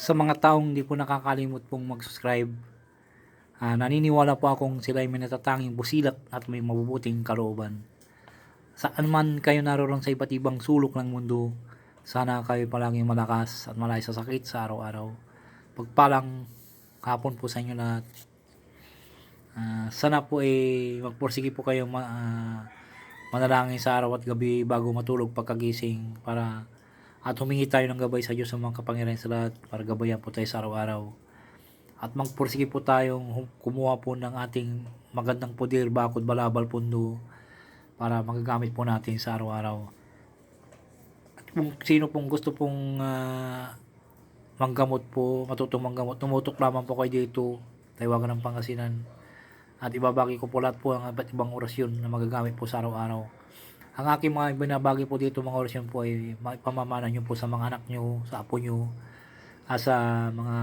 sa mga taong hindi po nakakalimot pong mag-subscribe, ah, naniniwala po akong sila ay may natatanging busilak at may mabubuting kalooban. Saan man kayo naroon sa iba't ibang sulok ng mundo, sana kayo palaging malakas at malay sa sakit sa araw-araw. Pagpalang hapon po sa inyo lahat. Ah, sana po ay magpursige po kayo ma- ah, manalangin sa araw at gabi bago matulog pagkagising para at humingi tayo ng gabay sa Diyos sa mga kapangyarihan sa lahat para gabayan po tayo sa araw-araw. At magpursige po tayong kumuha po ng ating magandang poder, bakod, balabal, pundo para magagamit po natin sa araw-araw. At kung sino pong gusto pong ah, manggamot po, matutong manggamot, tumutok lamang po kayo dito, tawagan ng Pangasinan. At ibabagi ko po lahat po ang iba't ibang orasyon na magagamit po sa araw-araw. Ang aking mga binabagi po dito mga orasyon po ay pamamana nyo po sa mga anak nyo, sa apo nyo, at sa mga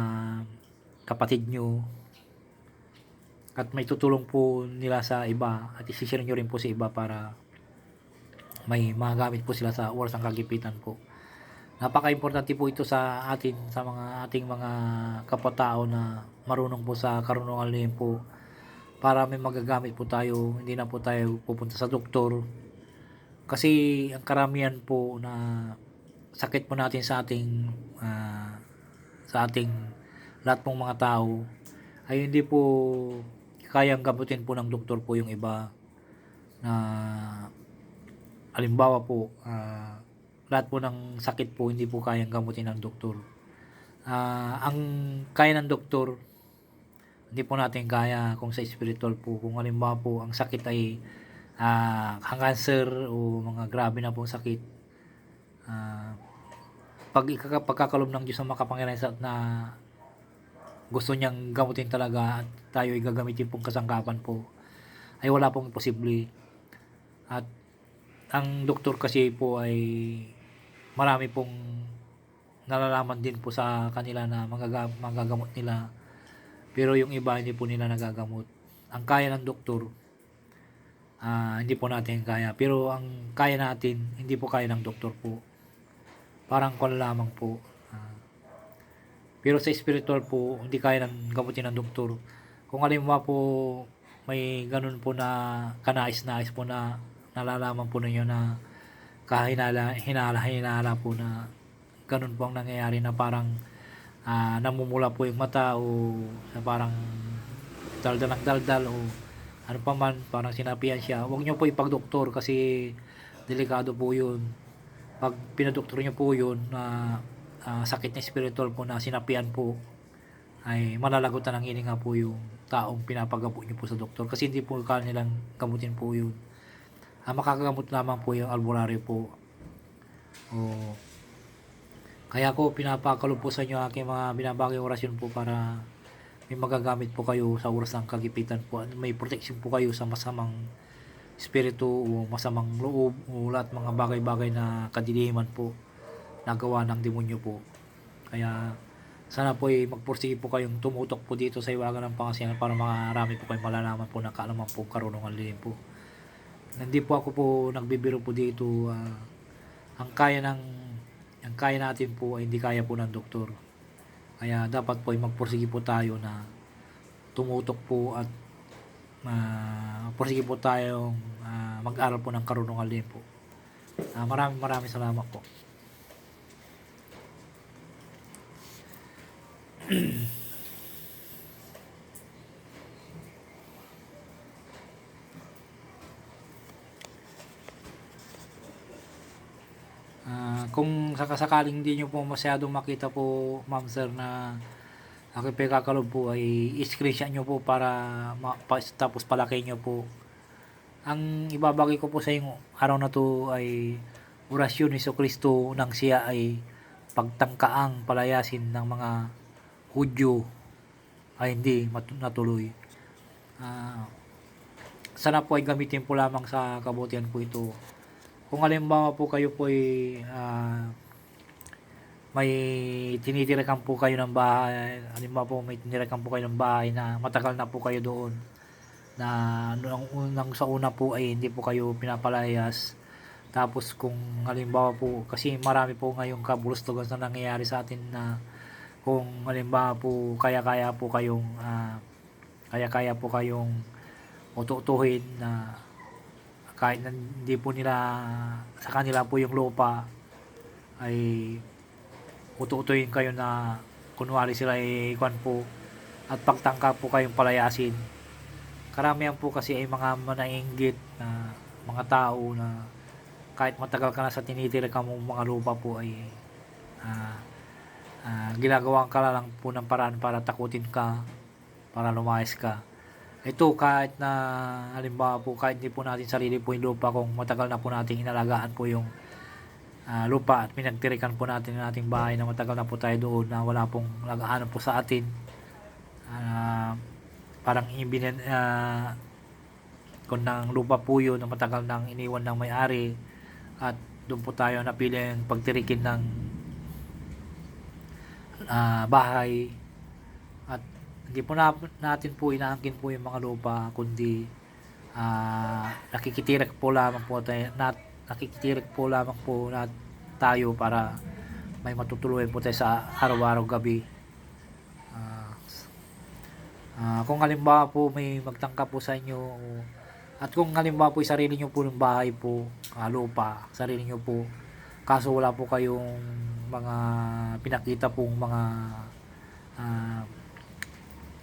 kapatid nyo. At may tutulong po nila sa iba at isishare nyo rin po sa iba para may magagamit po sila sa oras ng kagipitan po. Napaka-importante po ito sa atin, sa mga ating mga kapatao na marunong po sa karunungan po para may magagamit po tayo, hindi na po tayo pupunta sa doktor. Kasi ang karamihan po na sakit po natin sa ating ah, sa ating lahat pong mga tao ay hindi po kayang gamutin po ng doktor po yung iba na alimbawa po ah, lahat po ng sakit po hindi po kayang gamutin ng doktor. Ah, ang kaya ng doktor hindi po natin kaya kung sa spiritual po kung halimbawa po ang sakit ay ang cancer o mga grabe na pong sakit ah pag pagkakalob ng Diyos ang makapangyarihan sa na gusto niyang gamutin talaga at tayo ay gagamitin pong kasangkapan po ay wala pong posible at ang doktor kasi po ay marami pong nalalaman din po sa kanila na magaga- magagamot nila pero yung iba hindi po nila nagagamot. Ang kaya ng doktor, ah, hindi po natin kaya. Pero ang kaya natin, hindi po kaya ng doktor po. Parang kung lamang po. Ah, pero sa spiritual po, hindi kaya ng gamutin ng doktor. Kung halimbawa po, may ganun po na kanais-nais po na nalalaman po ninyo na kahinala, hinala, hinala po na ganun po ang nangyayari na parang ah, namumula po yung mata o na parang daldal ng daldal o ano pa man, parang sinapian siya. Huwag niyo po ipagdoktor kasi delikado po yun. Pag pinadoktor niyo po yun na ah, sakit na spiritual po na sinapian po ay malalagutan ng hininga po yung taong pinapagabot niyo po sa doktor kasi hindi po kaya nilang gamutin po yun. Ang makakagamot lamang po yung albularyo po. O kaya ko pinapakalo po sa inyo aking mga binabagay orasyon po para may magagamit po kayo sa oras ng kagipitan po at may protection po kayo sa masamang espiritu o masamang loob o lahat mga bagay-bagay na kadiliman po nagawa ng demonyo po. Kaya sana po ay magpursige po kayong tumutok po dito sa iwagan ng pangasinan para marami po kayong malalaman po na kaalaman po karunungan din po. Hindi po ako po nagbibiro po dito ah, ang kaya ng ang kaya natin po ay hindi kaya po ng doktor. Kaya dapat po ay magpursige po tayo na tumutok po at uh, po tayong ah, mag-aral po ng karunungan din po. Ah, maraming maraming salamat po. kung sakasakaling hindi nyo po masyadong makita po, ma'am sir, na aking pagkakalob po ay i-screenshot nyo po para ma- tapos palaki nyo po. Ang ibabagay ko po sa inyo araw na to ay orasyon ni Kristo nang siya ay pagtangkaang palayasin ng mga Hudyo ay hindi mat- natuloy. Ah, sana po ay gamitin po lamang sa kabutihan po ito kung halimbawa po kayo po ay ah, may tinitirakan po kayo ng bahay, halimbawa po may tinitirakan po kayo ng bahay na matagal na po kayo doon na nung unang sa una po ay hindi po kayo pinapalayas. Tapos kung halimbawa po kasi marami po ngayong kabulustugan na nangyayari sa atin na kung halimbawa po kaya-kaya po kayong ah, kaya-kaya po kayong ututuhin na kahit na hindi po nila sa kanila po yung lupa ay ututuhin kayo na kunwari sila ay kwan po at pagtangka po kayong palayasin. Karamihan po kasi ay mga manainggit na mga tao na kahit matagal ka na sa tinitira ka mong mga lupa po ay ah, ah, ginagawa ka lang po ng paraan para takutin ka para lumayas ka ito kahit na halimbawa po kahit hindi po natin sarili po yung lupa kung matagal na po natin inalagaan po yung ah, lupa at pinagtirikan po natin ang ating bahay na matagal na po tayo doon na wala pong lagaanan po sa atin Ah, parang ibinin ah, kung ng lupa po yun na matagal nang iniwan ng may-ari at doon po tayo napili ang pagtirikin ng ah, bahay hindi po na, natin po inaangkin po yung mga lupa kundi ah, nakikitirik po lamang po tayo nat, nakikitirik po lamang po na tayo para may matutuluyan po tayo sa araw-araw gabi. Ah, Ah, kung halimbawa po may magtangka po sa inyo at kung halimbawa po sarili nyo po ng bahay po, ah, lupa, sarili nyo po, kaso wala po kayong mga pinakita pong mga ah,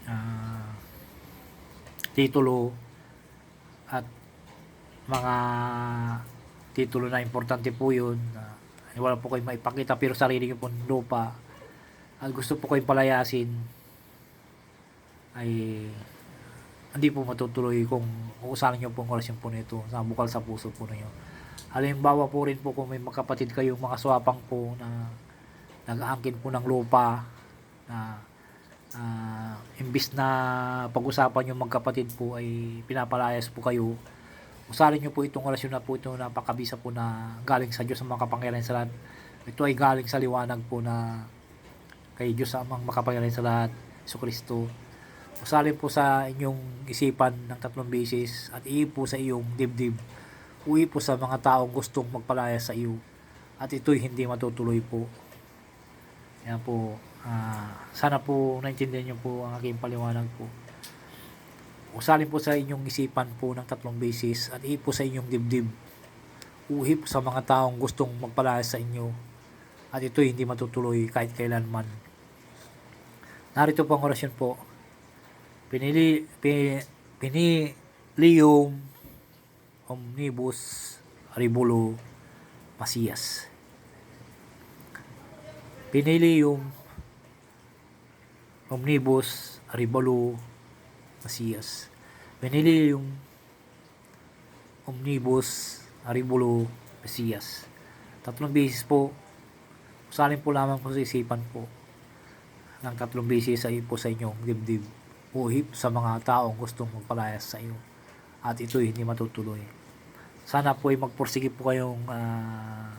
ah, titulo at mga titulo na importante po yun ah, wala po kayong maipakita pero sarili nyo po lupa at gusto po kayong palayasin ay hindi po matutuloy kung uusahan nyo po ang orasyon po nito sa bukal sa puso po ninyo. Halimbawa po rin po kung may magkapatid kayong mga swapang po na nag-aangkin po ng lupa na ah, imbis na pag-usapan yung magkapatid po ay pinapalayas po kayo usalin nyo po itong orasyon na po ito napakabisa po na galing sa Diyos ang makapangyarihan sa lahat. Ito ay galing sa liwanag po na kay Diyos ang makapangyarihan sa lahat Iso Kristo. Usalin po sa inyong isipan ng tatlong beses at iipo sa iyong dibdib. Uwi po sa mga taong gustong magpalaya sa iyo at ito'y hindi matutuloy po. Yan po ah, sana po naintindihan niyo po ang aking paliwanag po. Usalin po sa inyong isipan po ng tatlong beses at iipo sa inyong dibdib. Uwi po sa mga taong gustong magpalaya sa inyo at ito'y hindi matutuloy kahit kailanman. Narito po ang orasyon po. Pinili pi, pinilium omnibus ribulo Masias. Pinilium omnibus ribulo Masias. Pinilium omnibus ribulo Masias. Tatlong beses po. Usalin po lamang po sa isipan po ng tatlong beses ay po sa inyong dibdib uhip sa mga taong gustong magpalayas sa iyo. At ito'y hindi matutuloy. Sana po ay magpursige po kayong ah,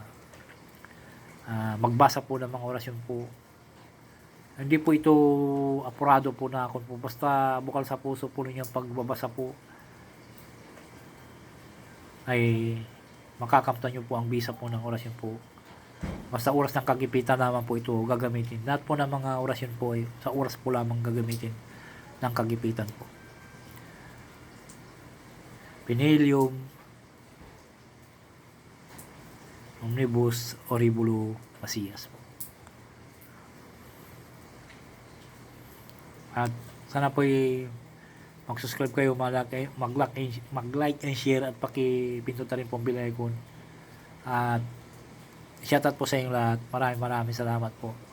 ah, magbasa po ng mga orasyon po hindi po ito apurado po na ako po. Basta bukal sa puso po ninyo ang pagbabasa po. Ay makakamtan nyo po ang bisa po ng orasyon po. Basta oras ng kagipitan naman po ito gagamitin. Lahat po ng mga orasyon po ay sa oras po lamang gagamitin ng kagipitan po. Pinilium Omnibus Oribulo Masias po. At sana po ay mag-subscribe kayo, mag-like, mag-like, and share at pakipindot na rin po ang bell icon. At shoutout po sa inyo lahat. Maraming maraming salamat po.